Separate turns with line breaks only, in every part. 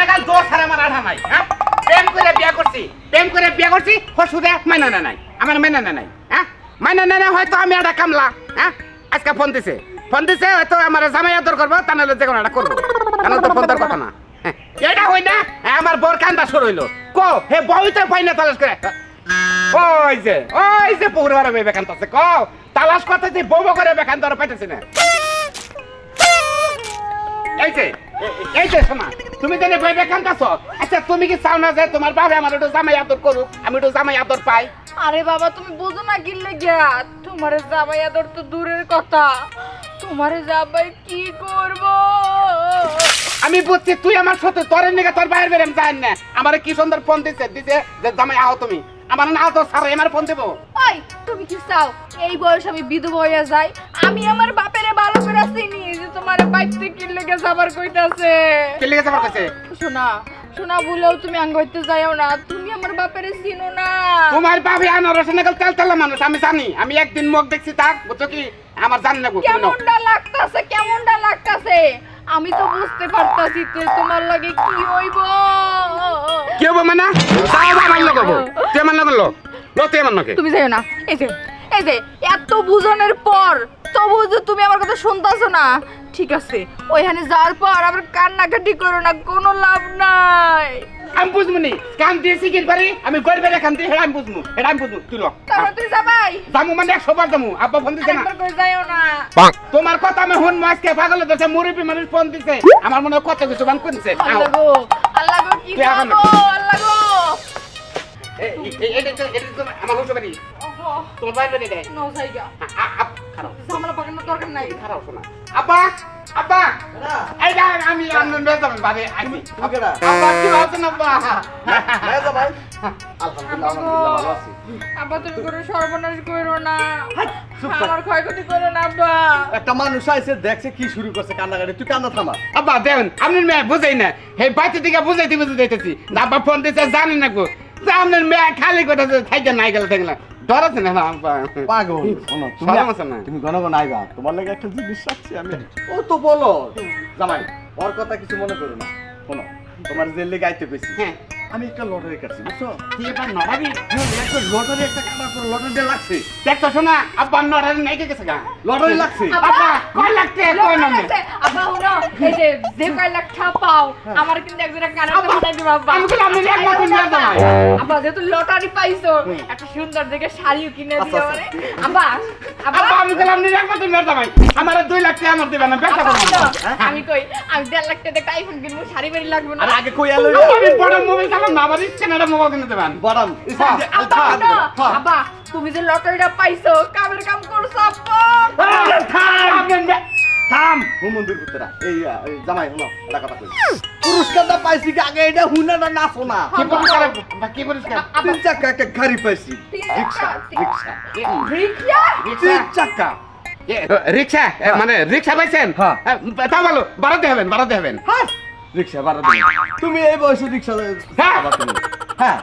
নাগাল আমার নাই হ্যাঁ? হ্যাঁ? হ্যাঁ? তা তো কান্দা শুরু হইল। কো, হে পাই তালাশ করে। ওই যে ওই যে পুকুর বারে বেকান্ত আছে ক তালাশ করতেছি বউ করে বেকান্ত আর পাইতেছি না। এই যে শোনা তুমি ভয় আচ্ছা তুমি কি চাও না যে তোমার বাবা আমার একটু জামাই আদর করুক? আমি একটু জামাই আদর পাই।
আরে বাবা তুমি বুঝো না গিল্লে গিয়া তোমারে জামাই আদর তো দূরের কথা। তোমারে জামাই কি করব?
আমি বুঝছি তুই আমার সাথে তোর নিকে তোর বাইরে বেরেম জান না। আমার কি সুন্দর ফোন দিছে দিছে যে জামাই আহ তুমি। আমার না তো সারা আমার ফোন দেবো।
ওই তুমি কি চাও? এই বয়স আমি বিধবা হইয়া যাই আমি আমার বাপেরে চিনি যে তোমার বাইতে কইতাছে?
কাছে
শোনা শোনা তুমি আঙ্গ হইতে যাইও না। তুমি আমার বাপেরে চিনো না।
তোমার আনারস নাগাল তেল তেলা মানুষ আমি জানি। আমি একদিন মুখ দেখছি তাক বুঝছ কি? আমার জানি না।
কেমনটা লাগতাছে কেমনটা লাগতাছে? আমি তো বুঝতে পারতাছি যে তোমার লাগে কি হইব।
কি হব মানে? তাও আমার লোক হব তুই আমার লোক লো লো তুই আমার
তুমি যাইও না। এই যে এই যে এত বুঝনের পর তবু যে তুমি আমার কথা শুনতাছো না। ঠিক আছে ওইখানে যাওয়ার পর আবার কান্নাকাটি করো না কোনো লাভ নাই।
আমি বুঝব নি কান দিয়ে শিখির পারি আমি গরিব বেড়ে দিয়ে হেরা বুঝব এটা বুঝব তুই লো
তারপর তুই যাবাই।
জামু মানে একশো বার জামু আব্বা ফোন দিছে না।
করে যাইও না।
তোমার কথা আমি হুন মাসকে পাগল দিছে মুরব্বী মানুষ ফোন দিছে। আমার মনে কত কিছু বান করছে।
আল্লাহ গো আল্লাহ গো কি
তুই
আল্লাহ গো।
এটা আমার হুসে বাড়ি তোমার বাইরে বেড়ে দেয়।
নাও জায়গা
খারাপ
ঝামেলা পাকানোর দরকার নাই।
খারাপ শোনা। আব্বা আব্বা। এই যা আমি আনন্দ যাবেন বাড়ি আইবি আব্বা কি আছেন আব্বা?
মেজা ভাই আলহামদুলিল্লাহ আলহামদুলিল্লাহ ভালো আছি।
আব্বা তুমি করে সর্বনাশ করো না। আমার ক্ষয়ক্ষতি করো না আব্বা।
একটা মানুষ আইছে দেখছে কি শুরু করছে কান্নাকাটি। তুই কান্না থামা।
আব্বা আপনার মেয়ে বুঝাই না। হে বাচ্চা দিকে বুঝাইতে বুঝাইতেছি আব্বা ফোন দিতে জানি না গো। আপনার মেয়ে খালি কথা থাইতে নাই গেল থাকলে ডর আছে না? আব্বা
পাগল।
শরম আছে না?
তুমি ঘন আইবা তোমার লাগে একটা জিনিস রাখছি আমি। ও তো বলো জামাই ওর কথা কিছু মনে করো না। শোনো তোমার জেলে গাইতে আইতে
হ্যাঁ।
আমি একটা লটারি কাটছি বুঝছ?
কি এবার নড়াবি?
হ্যাঁ, একটা লটারি একটা কাটার পর লটারি লাগছে।
দেখতো শোনা? আব্বা নড়াবি নাই গেছে গা।
লটারি লাগছে।
আব্বা! কয় লাগতে কয়
আব্বা হুনো, এই যে যে কয় লাখ পাও, আমার কিন্তু দিবা আব্বা।
আমি বললাম, আমি এক লাখ নিয়ে।
আব্বা যেহেতু লটারি পাইছো একটা সুন্দর দেখে শাড়িও কিনে
আচ্ছা,
দিও
আচ্ছা।
মানে। আব্বা আব্বা।
আমি গেলাম নিয়ে একবার তুমি যাবাই আমার দুই লাখ টাকা আমার দিবে না করব হ্যাঁ?
আমি কই আমি দেড় লাখ টাকা আইফোন কিনবো শাড়ি বাড়ি লাগবে না?
আর আগে কই
আব্বা, আমি বড় মোবাইল আমার ইচ্ছে না মোবাইল কিনে দেবেন।
বড়াম
হ্যাঁ,
আব্বা তুমি যে লটারিটা পাইছো কামের কাম করছ আব্বা।
থাম।
হুমন্দির পুত্রা এই জামাই হলো এটা কথা পুরস্কারটা পাইছি কি আগে এটা হুনা না নাচো না?
কি পরিষ্কার কি পরিষ্কার
তিন চাকা একটা গাড়ি পাইছি। রিক্সা রিক্সা।
রিক্সা?
তিন চাকা।
রিক্সা মানে রিক্সা পাইছেন?
হ্যাঁ।
তা ভালো বাড়াতে হবেন বাড়াতে হবেন।
হ্যাঁ। রিক্সা ভাড়া দিবে তুমি এই বয়সে রিক্সা
হ্যাঁ।
তুমি। হ্যাঁ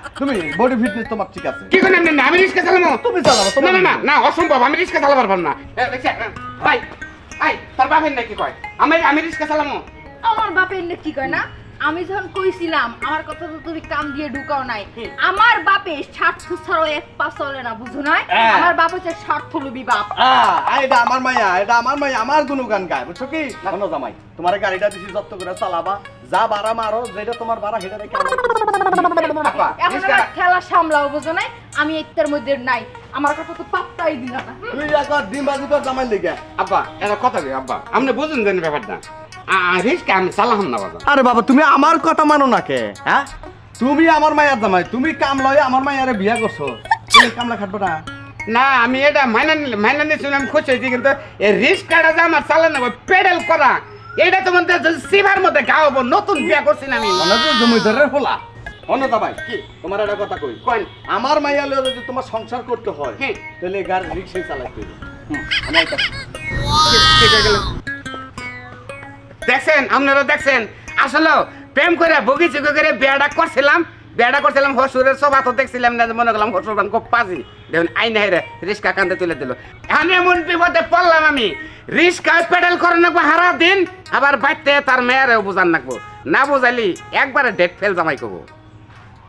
বডি ফিটনেস তোমার ঠিক আছে।
কি করে না আমি রিক্সা চালাবো?
তুমি চালাবো
না না না না অসম্ভব আমি রিক্সা চালাবার পারব না। ভাই ভাই তোর বাপের নাকি কয়? আমি আমি রিক্সা চালাবো।
আমার বাপের নাকি কি কয় না? আমি যখন কইছিলাম আমার কথা তো তুমি কান দিয়ে ঢুকাও নাই। আমার বাপে স্বার্থ ছাড়াও এক পা চলে না বুঝো নাই?
হ্যাঁ।
আমার বাপ হচ্ছে স্বার্থ লুবি বাপ
এটা আমার মাইয়া এটা আমার মাইয়া আমার গুণগান গায় বুঝছ কি? শোনো জামাই তোমার গাড়িটা দিছি যত্ন করে চালাবা। যা ভাড়া মারো যেটা তোমার ভাড়া সেটা রেখে
এখন আমার খেলা সামলাও বুঝো নাই? আমি এটার মধ্যে নাই। আমার কথা তো পাত্তাই দিল না।
তুই একবার ডিম বাজি কর জামাই লেগে।
আব্বা এটা কথা রে আব্বা। আপনি বুঝুন জানি ব্যাপারটা। রিক্সা আমি চালাম না বাবা।
আরে বাবা তুমি আমার কথা মানো না কে হ্যাঁ তুমি আমার মায়ের জামাই তুমি কাম লয়ে আমার মায়ের বিয়া করছ। তুমি কামলা খাটবে না?
না আমি এটা মাইনা মাইনা নিয়েছিলাম আমি খুশি হয়েছি কিন্তু এই রিক্সাটা যে আমার চালানো পেডেল করা এটা তো মধ্যে সিভার মধ্যে গাওয়াবো নতুন বিয়া করছি না আমি
জমিদারের ফোলা অন্য জামাই কি? তোমার একটা কথা কই।
কইন।
আমার মাইয়া লয়ে যদি তোমার সংসার করতে হয়
হ্যাঁ।
তাহলে গাড়ি রিক্সায় চালাইতে হবে। হুম, আমি এটা।
দেখছেন? আপনারা দেখছেন? আসলে প্রেম করে বগি চুকি করে বিয়াটা করছিলাম বিয়াটা করছিলাম, হসুরের সব হাত দেখছিলাম না, মনে করলাম হসুর গান খুব পাজি। দেখুন, আইন হেরে রিস্কা কান্দে তুলে দিল। এখন এমন বিপদে পড়লাম আমি। রিস্কা পেডেল করে নাকবো হারা দিন আবার বাইতে তার মেয়ারেও বোঝান নাকবো। না বোঝালি একবারে ডেট ফেল জামাই কবো।